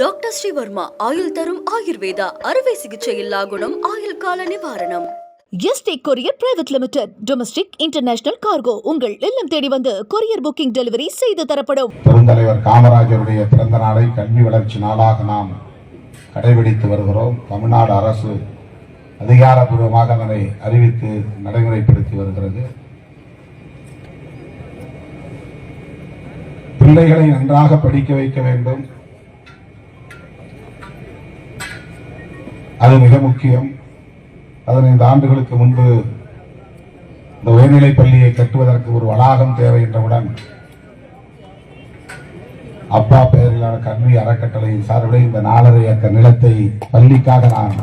Doctor Sreevarma ஆயுள் தரும் ஆயுர்வேதா அறுவை சிகிச்சையில்லா குணம் ஆயுள் கால நிவாரணம். ST courier private limited domestic international cargo உங்கள் இல்லம் தேடி வந்து கொரியர் புக்கிங் டெலிவரி செய்து தரப்படும். பெருந்தலைவர் காமராஜருடைய பிறந்த நாளை கல்வி வளர்ச்சி நாளாக நாம் கடைபிடித்து வருகிறோம். தமிழ்நாடு அரசு அதிகாரப்பூர்வமாக அதனை அறிவித்து நடைமுறைப்படுத்தி வருகிறது. பிள்ளைகளை நன்றாக படிக்க வைக்க வேண்டும். அது மிக முக்கியம். பதினைந்து ஆண்டுகளுக்கு முன்பு இந்த உயர்நிலைப் பள்ளியை கட்டுவதற்கு ஒரு வளாகம் தேவை என்றவுடன் அப்பா பெயரிலான கல்வி அறக்கட்டளையின் சார்பில் இந்த நாலரை ஏக்கர் நிலத்தை பள்ளிக்காக நான்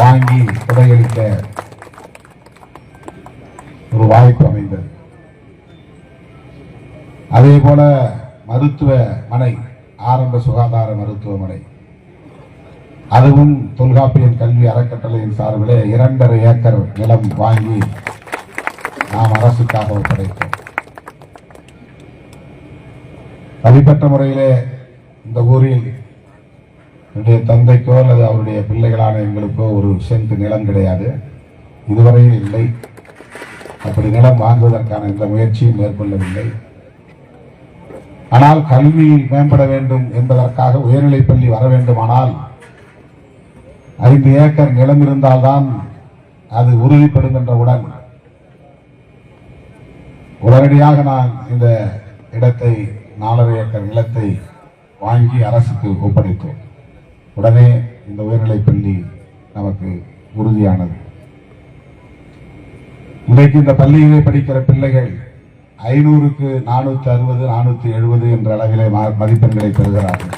வாங்கி உடையளிக்க ஒரு வாய்ப்பு அமைந்தது. அதே போல மருத்துவமனை ஆரம்ப சுகாதார மருத்துவமனை. அதுவும் தொல்காப்பியன் கல்வி அறக்கட்டளையின் சார்பிலே இரண்டரை ஏக்கர் நிலம் வாங்கி நாம் அரசுக்காக ஒப்படைத்தோம். தனிப்பட்ட முறையிலே இந்த ஊரில் என்னுடைய தந்தைக்கோ அல்லது அவருடைய பிள்ளைகளான எங்களுக்கோ ஒரு சென்ட் நிலம் கிடையாது. இதுவரையில் இல்லை. அப்படி நிலம் வாங்குவதற்கான எந்த முயற்சியும் மேற்கொள்ளவில்லை. ஆனால் கல்வி மேம்பட வேண்டும் என்பதற்காக உயர்நிலைப் பள்ளி வர வேண்டுமானால் ஐந்து ஏக்கர் நிலம் இருந்தால்தான் அது உறுதிப்படும் என்றவுடன் உடனடியாக நான் இந்த இடத்தை நாலரை ஏக்கர் நிலத்தை வாங்கி அரசுக்கு ஒப்படைத்தோம். உடனே இந்த உயர்நிலைப் பள்ளி நமக்கு உறுதியானது. இன்றைக்கு இந்த பள்ளியிலே படிக்கிற பிள்ளைகள் ஐநூறுக்கு நானூத்தி அறுபது நானூத்தி எழுபது என்ற அளவிலே மதிப்பெண்களை பெறுகிறார்கள்.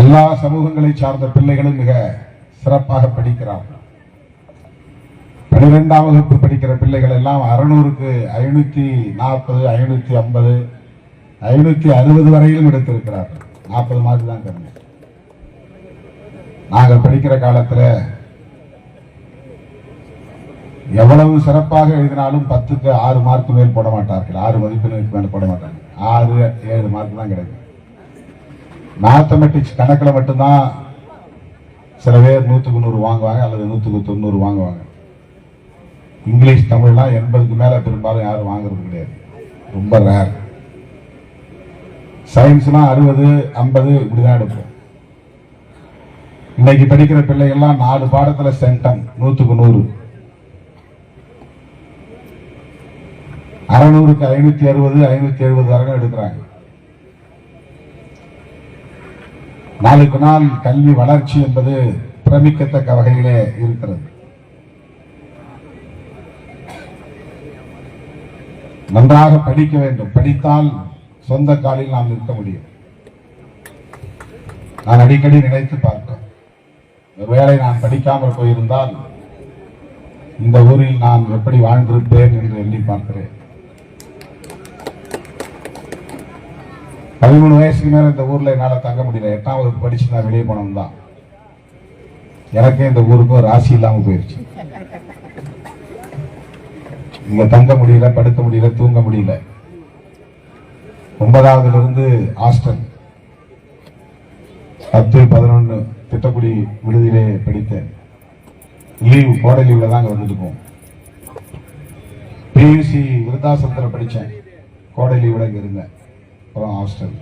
எல்லா சமூகங்களை சார்ந்த பிள்ளைகளும் மிக சிறப்பாக படிக்கிறார்கள் பனிரெண்டாம் வகுப்பு படிக்கிற பிள்ளைகள் எல்லாம் அறுநூறுக்கு ஐநூத்தி நாற்பது ஐநூத்தி ஐம்பது ஐநூத்தி அறுபது வரையிலும் எடுத்திருக்கிறார்கள். நாற்பது மார்க் தான் கம்மி நாங்கள் படிக்கிற காலத்துல எவ்வளவு சிறப்பாக எழுதினாலும் பத்துக்கு ஆறு மார்க் மேல் போட மாட்டார்கள். ஆறு மதிப்பெண்ணுக்கு மேல் போட மாட்டாங்க ஆறு ஏழு மார்க் தான் கிடைக்கும். மேத்தமெட்டிக்ஸ் கணக்கில் மட்டும்தான் சில பேர் நூற்றுக்கு நூறு வாங்குவாங்க அல்லது நூற்றுக்கு தொண்ணூறு வாங்குவாங்க. இங்கிலீஷ் தமிழ்லாம் எண்பதுக்கு மேல பெரும்பாலும் யாரும் வாங்குறது கிடையாது. ரொம்ப ரேர் சயின்ஸ்லாம் அறுபது ஐம்பது இப்படிதான் எடுப்போம். இன்னைக்கு படிக்கிற பிள்ளைகள்லாம் நாலு பாடத்தில் சென்டம் நூத்துக்கு நூறு. அறநூறுக்கு ஐநூத்தி அறுபது ஐநூத்தி எழுபது வரைக்கும் எடுக்கிறாங்க. நாளுக்கு நாள் கல்வி வளர்ச்சி என்பது பிரமிக்கத்தக்க வகையிலே இருக்கிறது. நன்றாக படிக்க வேண்டும். படித்தால் சொந்த காலில் நாம் நிற்க முடியும். நான் அடிக்கடி நினைத்து பார்த்தேன் ஒருவேளை நான் படிக்காமல் போயிருந்தால் இந்த ஊரில் நான் எப்படி வாழ்ந்திருப்பேன் என்று எண்ணி பார்க்கிறேன். பதிமூணு வயசுக்கு மேல இந்த ஊர்ல என்னால தங்க முடியல. எட்டாம் வகுப்பு படிச்சு நான் வெளியே போனோம் தான் எனக்கே இந்த ஊருக்கும் ராசி இல்லாம போயிருச்சு. இங்க தங்க முடியல படுக்க முடியல தூங்க முடியல. ஒன்பதாவதுல இருந்து ஹாஸ்டல். பத்து பதினொன்னு திட்டக்குடி விடுதியிலே படித்தேன். லீவ் கோடை லீவ்ல தான் அங்க வந்துட்டு பியூசி விருத்தாசலத்துல படிச்சேன். கோடை லீவ்ல இங்கே இருந்தேன். அப்புறம் ஹாஸ்டல்.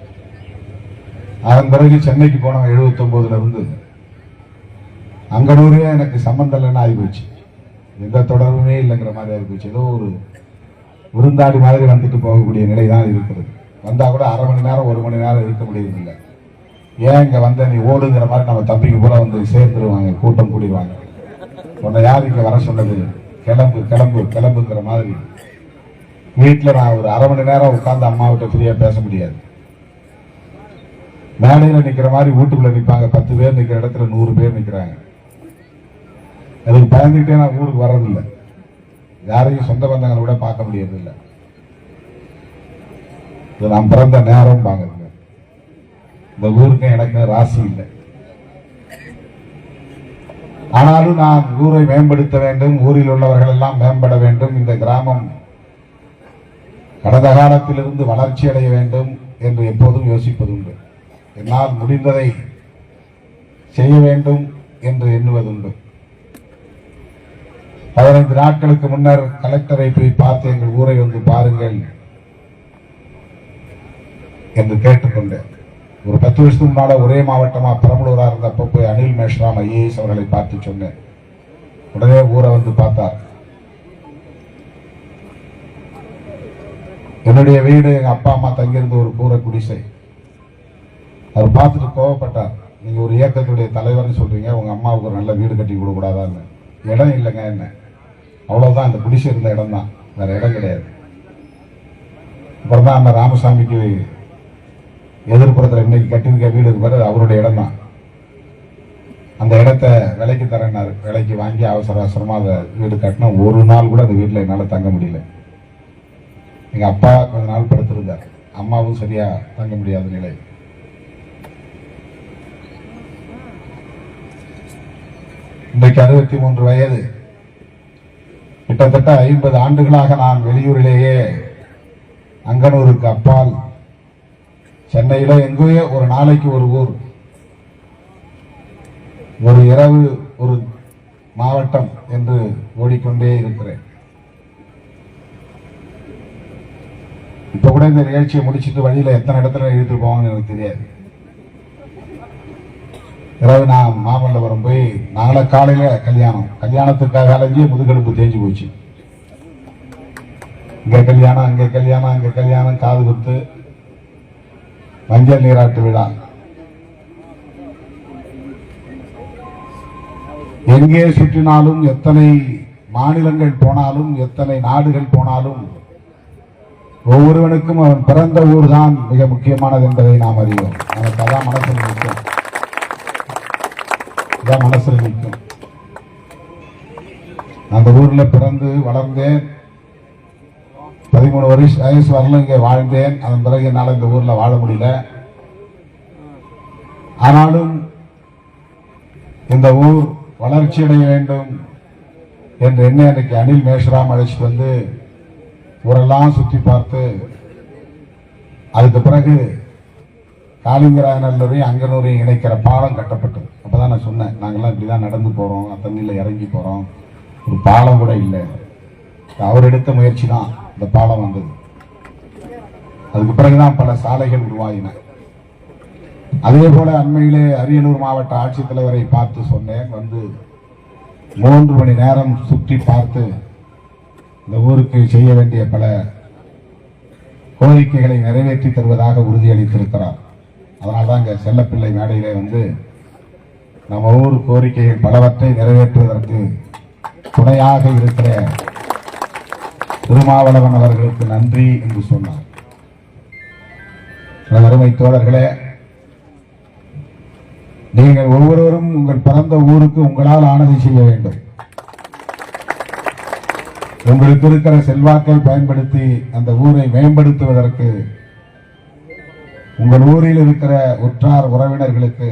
அதன் பிறகு சென்னைக்கு போனவன் 79 இருந்து. அங்கனூரே எனக்கு சம்பந்தம் இல்லைன்னு ஆகி போச்சு எந்த தொடர்புமே இல்லைங்கிற மாதிரி ஆகி போச்சு ஏதோ ஒரு விருந்தாடி மாதிரி வந்துட்டு போகக்கூடிய நிலை தான் இருக்கிறது. வந்தால் கூட அரை மணி நேரம் ஒரு மணி நேரம் இருக்க முடியறதில்லை. ஏன் இங்கே வந்த நீ ஓடுங்கிற மாதிரி நம்ம தம்பிக்கு பூரா வந்து சேர்ந்துருவாங்க கூட்டம் கூடிடுவாங்க. உன்னை யார் இங்கே வர சொன்னது? கிளம்பு கிளம்பு கிளம்புங்கிற மாதிரி. வீட்டில் நான் ஒரு அரை மணி நேரம் உட்காந்து அம்மாவிட்ட ஃப்ரீயாக பேச முடியாது. மேடையில நிற்கிற மாதிரி வீட்டுக்குள்ள நிற்பாங்க பத்து பேர் நிற்கிற இடத்துல நூறு பேர் நிற்கிறாங்க அதுக்கு பயந்துக்கிட்டே நான் ஊருக்கு வர்றதில்லை. யாரையும் சொந்த பந்தங்களை கூட பார்க்க முடியறதில்லை. இது நான் பிறந்த நேரம் பாங்க இந்த ஊருக்கு எனக்கு ராசி இல்லை. ஆனாலும் நான் ஊரை மேம்படுத்த வேண்டும். ஊரில் உள்ளவர்கள் எல்லாம் மேம்பட வேண்டும். இந்த கிராமம் கடந்த காலத்திலிருந்து வளர்ச்சி அடைய வேண்டும் என்று எப்போதும் யோசிப்பது உண்டு. என்னால் முடிந்ததை செய்ய வேண்டும் என்று எண்ணுவதுண்டு. பதினைந்து நாட்களுக்கு முன்னர் கலெக்டரை போய் பார்த்து எங்கள் ஊரை வந்து பாருங்கள் என்று கேட்டுக்கொண்டேன் ஒரு பத்து வருஷத்துக்கு முன்னால ஒரே மாவட்டமா பெரம்பலூரா இருந்தப்ப போய் அனில் மேஷ்ராம் ஐஏஎஸ் அவர்களை பார்த்து சொன்னேன். உடனே ஊரை வந்து பார்த்தார். என்னுடைய வீடு எங்க அப்பா அம்மா தங்கியிருந்த ஒரு கூரை குடிசை. அவர் பார்த்துட்டு கோவப்பட்டார் நீங்கள் ஒரு இயக்கத்துடைய தலைவர்னு சொல்கிறீங்க உங்கள் அம்மாவுக்கு ஒரு நல்ல வீடு கட்டி கொடுக்கூடாதான்னு இடம் இல்லைங்க என்ன? அவ்வளோதான் இந்த குடிசை இருந்த இடம் தான் வேற இடம் கிடையாது. அப்புறம் தான் அந்த ராமசாமிக்கு எதிர்ப்புறத்தில் இன்னைக்கு கட்டியிருக்க வீடு இருக்கு அவருடைய இடம் தான் அந்த இடத்த விலைக்கு தரேன்னார். விலைக்கு வாங்கி அவசர அவசரமாக அதை வீடு கட்டினா ஒரு நாள் கூட அந்த வீட்டில் என்னால் தங்க முடியல. எங்கள் அப்பா கொஞ்ச நாள் படுத்திருந்தார். அம்மாவும் சரியாக தங்க முடியாத நிலை. இன்றைக்கு அறுபத்தி மூன்று வயது. கிட்டத்தட்ட ஐம்பது ஆண்டுகளாக நான் வெளியூரிலேயே அங்கனூருக்கு அப்பால் சென்னையில் எங்கேயோ ஒரு நாளைக்கு ஒரு ஊர் ஒரு இரவு ஒரு மாவட்டம் என்று ஓடிக்கொண்டே இருக்கிறேன். இப்போ கூட இந்த நிகழ்ச்சியை முடிச்சிட்டு வழியில் எத்தனை இடத்துல இழுத்து போவாங்கன்னு எனக்கு தெரியாது. இரவு நான் மாமல்லபுரம் போய் நாளை காலையில கல்யாணம். கல்யாணத்துக்காக அலைஞ்சி முதுகெலும்பு தேஞ்சு போச்சு. இங்க கல்யாணம் அங்க கல்யாணம் அங்க கல்யாணம் காது குத்து. மஞ்சள் நீராட்டு விழா. எங்கே சுற்றினாலும் எத்தனை மாநிலங்கள் போனாலும் எத்தனை நாடுகள் போனாலும் ஒவ்வொருவனுக்கும் அவன் பிறந்த ஊர் தான் மிக முக்கியமானது என்பதை நாம் அறிவோம். நமக்கு அதான் மனசில் நிற்கும். தான் மனசில் நிற்கும். அந்த ஊரில் பிறந்து வளர்ந்தேன். பதிமூணு வருஷம் வயசு வரலும் இங்கே வாழ்ந்தேன். அதன் பிறகு என்னால் இந்த ஊரில் வாழ முடியல. ஆனாலும் இந்த ஊர் வளர்ச்சி அடைய வேண்டும் என்று என்ன எனக்கு அனில் மேஷ்ராம் அழைச்சிட்டு வந்து ஊரெல்லாம் சுற்றி பார்த்து அதுக்கு பிறகு காளிங்கராயநல்லூரையும் அங்கனூரையும் இணைக்கிற பாலம் கட்டப்பட்டது. அப்பதான் நான் சொன்னேன் நாங்கள்லாம் இப்படி தான் நடந்து போறோம் தண்ணியில இறங்கி போறோம். ஒரு பாலம் கூட இல்லை. அவர் எடுத்த முயற்சி தான் இந்த பாலம் வந்தது. அதுக்கு பிறகுதான் பல சாலைகள் உருவாகின அதே போல அண்மையிலே அரியலூர் மாவட்ட ஆட்சித்தலைவரை பார்த்து சொன்னேன் வந்து மூன்று மணி நேரம் சுற்றி பார்த்து இந்த ஊருக்கு செய்ய வேண்டிய பல கோரிக்கைகளை நிறைவேற்றி தருவதாக உறுதியளித்திருக்கிறார். அதனால தான் இங்கே செல்லப்பிள்ளை மேடையிலே வந்து நம்ம ஊர் கோரிக்கைகள் பலவற்றை நிறைவேற்றுவதற்கு துணையாக இருக்கிற திருமாவளவன் அவர்களுக்கு நன்றி என்று சொன்னார். அருமை தோழர்களே நீங்கள் ஒவ்வொருவரும் உங்கள் பிறந்த ஊருக்கு உங்களால் ஆனதை செய்ய வேண்டும். உங்களுக்கு இருக்கிற செல்வாக்கை பயன்படுத்தி அந்த ஊரை மேம்படுத்துவதற்கு உங்கள் ஊரில் இருக்கிற உற்றார் உறவினர்களுக்கு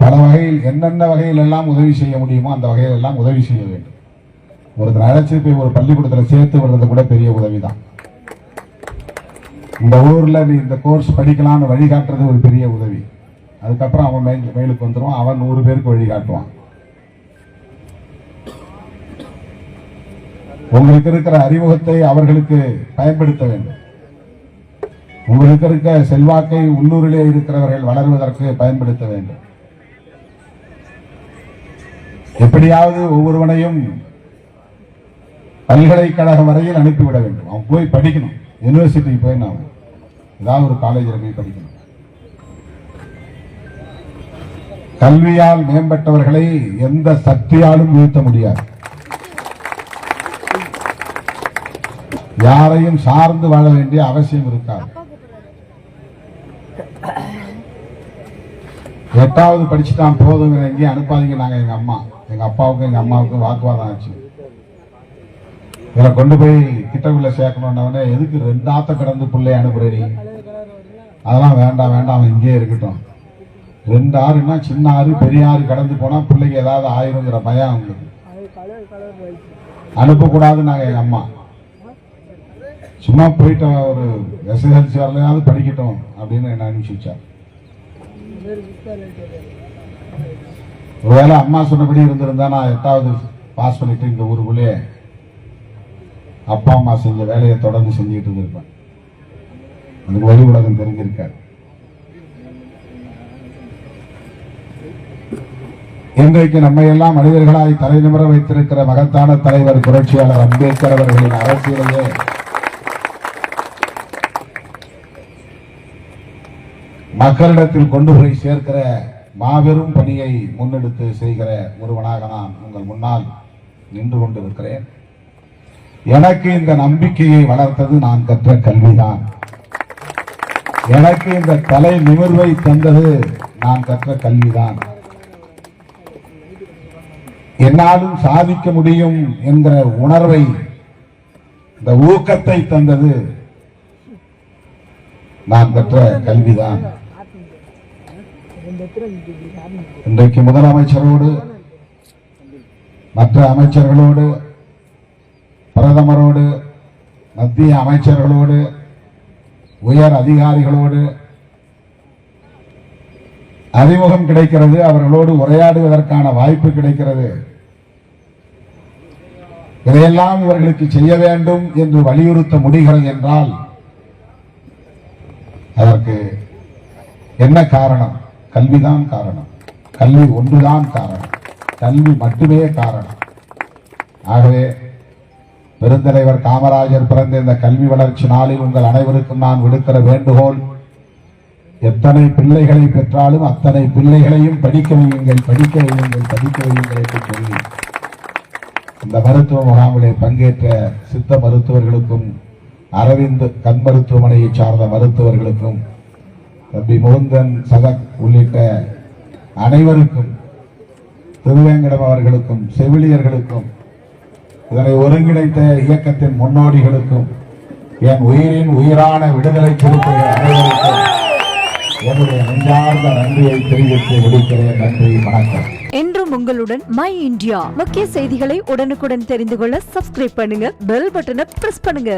பல வகையில் என்னென்ன வகையில் எல்லாம் உதவி செய்ய முடியுமோ அந்த வகையில் எல்லாம் உதவி செய்ய வேண்டும். ஒருத்தர் அழைச்சி போய் ஒரு பள்ளிக்கூடத்தில் சேர்த்து விடுறது கூட பெரிய உதவிதான். இந்த ஊரில் நீ இந்த கோர்ஸ் படிக்கலாம்னு வழிகாட்டுறது ஒரு பெரிய உதவி. அதுக்கப்புறம் அவன் மேல் மேலுக்கு வந்துடுவான் அவன் நூறு பேருக்கு வழிகாட்டுவான் உங்களுக்கு இருக்கிற அறிமுகத்தை அவர்களுக்கு பயன்படுத்த வேண்டும். உங்களுக்கு இருக்க செல்வாக்கை உள்ளூரிலே இருக்கிறவர்கள் வளர்வதற்கு பயன்படுத்த வேண்டும். எப்படியாவது ஒவ்வொருவனையும் பல்கலைக்கழகம் வரையில் அனுப்பிவிட வேண்டும். அவன் போய் படிக்கணும். யூனிவர்சிட்டி போய் நான் ஏதாவது ஒரு காலேஜில் போய் படிக்கணும். கல்வியால் மேம்பட்டவர்களை எந்த சக்தியாலும் வீழ்த்த முடியாது. யாரையும் சார்ந்து வாழ வேண்டிய அவசியம் இருக்காது. எட்டாவது படிச்சுட்டான் போதும் எங்கேயும் அனுப்பாதீங்க நாங்க எங்க அம்மா. எங்க அப்பாவுக்கும் எங்க அம்மாவுக்கும் வாக்குவாதம் ஆச்சு. இதை கொண்டு போய் கிட்டக்குள்ள சேர்க்கணும்னவனே எதுக்கு ரெண்டாத்த கடந்து பிள்ளைய அனுப்புறீ அதெல்லாம் வேண்டாம் வேண்டாம் அவன் இங்கேயே இருக்கட்டும். ரெண்டு ஆறுனா சின்ன ஆறு பெரிய ஆறு கடந்து போனா பிள்ளைக்கு ஏதாவது ஆயிருங்கிற பயம் அவங்களுக்கு. அனுப்பக்கூடாது நாங்க எங்க அம்மா. சும்மா போயிட்டு ஒரு எஸ்எஸ்எல்சி வரலையாவது படிக்கட்டும் அப்படின்னு என்ன அனுப்பிச்சு வச்சார் ஒருவேளை அம்மா சொன்னபடி இருந்திருந்தா நான் எட்டாவது பாஸ் பண்ணிட்டு இந்த ஊருக்குள்ளே அப்பா அம்மா செஞ்ச வேலையை தொடர்ந்து செஞ்சுட்டு இருந்திருப்பேன். அதுக்கு வழி உலகம் தெரிஞ்சிருக்காரு இன்றைக்கு நம்மை எல்லாம் மனிதர்களாய் தலைநிமிர வைத்திருக்கிற மகத்தான தலைவர் புரட்சியாளர் அம்பேத்கர் அவர்களின் அரசியலையே மக்களிடத்தில் கொண்டு போய் சேர்க்கிற மாபெரும் பணியை முன்னெடுத்து செய்கிற ஒருவனாக நான் உங்கள் முன்னால் நின்று கொண்டிருக்கிறேன். எனக்கு இந்த நம்பிக்கையை வளர்த்தது நான் கற்ற கல்விதான். எனக்கு இந்த தலை நிமிர்வை தந்தது நான் கற்ற கல்விதான். என்னாலும் சாதிக்க முடியும் என்கிற உணர்வை இந்த ஊக்கத்தை தந்தது நான் கற்ற கல்விதான். இன்றைக்கு முதலமைச்சரோடு மற்ற அமைச்சர்களோடு பிரதமரோடு மத்திய அமைச்சர்களோடு உயர் அதிகாரிகளோடு அறிமுகம் கிடைக்கிறது அவர்களோடு உரையாடுவதற்கான வாய்ப்பு கிடைக்கிறது. இதையெல்லாம் இவர்களுக்கு செய்ய வேண்டும் என்று வலியுறுத்த முடிகிறது என்றால் அதற்கு என்ன காரணம்? கல்விதான் காரணம். கல்வி ஒன்றுதான் காரணம். கல்வி மட்டுமே காரணம். ஆகவே பெருந்தலைவர் காமராஜர் பிறந்த இந்த கல்வி வளர்ச்சி நாளில் உங்கள் அனைவருக்கும் நான் விடுக்கிற வேண்டுகோள் எத்தனை பிள்ளைகளை பெற்றாலும் அத்தனை பிள்ளைகளையும் படிக்க வையுங்கள் படிக்க வையுங்கள் படிக்க வையுங்கள் என்று சொல்லி இந்த மருத்துவ முகாமிலே பங்கேற்ற சித்த மருத்துவர்களுக்கும் அரவிந்த் கண் மருத்துவமனையை சார்ந்த மருத்துவர்களுக்கும் தம்பி முகுந்தன் சதக் உள்ளிட்ட அனைவருக்கும் திருவேங்கடம் அவர்களுக்கும் செவிலியர்களுக்கும் இதனை ஒருங்கிணைத்த இயக்கத்தின் முன்னோடிகளுக்கும் என் உயிரின் உயிரான விடுதலை சிறுத்தைகள் அனைவருக்கும் என்னுடைய நெஞ்சார்ந்த நன்றியை தெரிவித்து முடிக்கிறேன் நன்றி வணக்கம். என்றும் உங்களுடன் மை இந்தியா. முக்கிய செய்திகளை உடனுக்குடன் தெரிந்து கொள்ள சப்ஸ்கிரைப் பண்ணுங்க பெல் பட்டனை பிரஸ் பண்ணுங்க.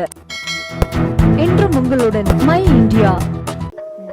என்றும் உங்களுடன் மை இந்தியா.